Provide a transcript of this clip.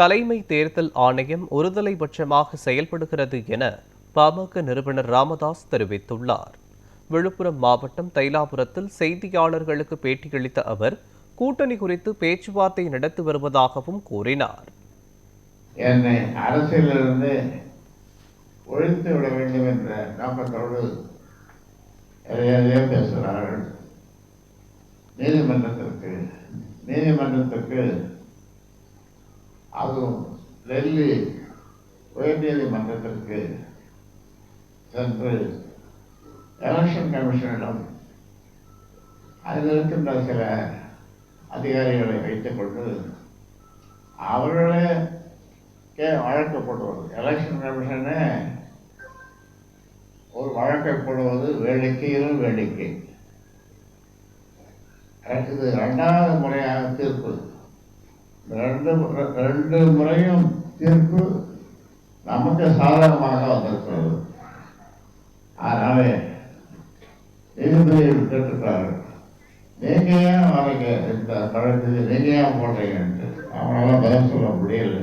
தலைமை தேர்தல் ஆணையம் ஒருதலைபட்சமாக செயல்படுகிறது என பாமக நிறுவனர் ராமதாஸ் தெரிவித்துள்ளார். விழுப்புரம் மாவட்டம் தைலாபுரத்தில் செய்தியாளர்களுக்கு பேட்டியளித்த அவர் கூட்டணி குறித்து பேச்சுவார்த்தை நடத்தி வருவதாகவும் கூறினார். என்னை அரசியலிருந்து ஒழித்து விட வேண்டும் என்ற நோக்கத்தோடு பேசுகிறார்கள்? நீதிமன்றத்திற்கு நீதிமன்றத்திற்கு அதுவும் டெல்லி உயர்நீதிமன்றத்திற்கு சென்று எலெக்ஷன் கமிஷனிடம் அதில் இருக்கின்ற சில அதிகாரிகளை வைத்துக்கொண்டு அவர்களே கே வழக்கு போடுவது. எலெக்ஷன் கமிஷனே ஒரு வழக்கை போடுவது வேடிக்கையிலும் வேடிக்கை. இது ரெண்டாவது முறையாக தீர்ப்பு. ரெண்டு ரெண்டு முறையும் தீர்ப்பு நமக்கு சாதகமாக வந்திருக்கிறது. அதனாலே நீதிபதிகள் கேட்டுக்கிறார்கள் நீங்க ஏன் வரீங்க? இந்த வழக்கு நீங்க ஏன் போடுறீங்கன்ட்டு அவங்களால பதில் சொல்ல முடியல.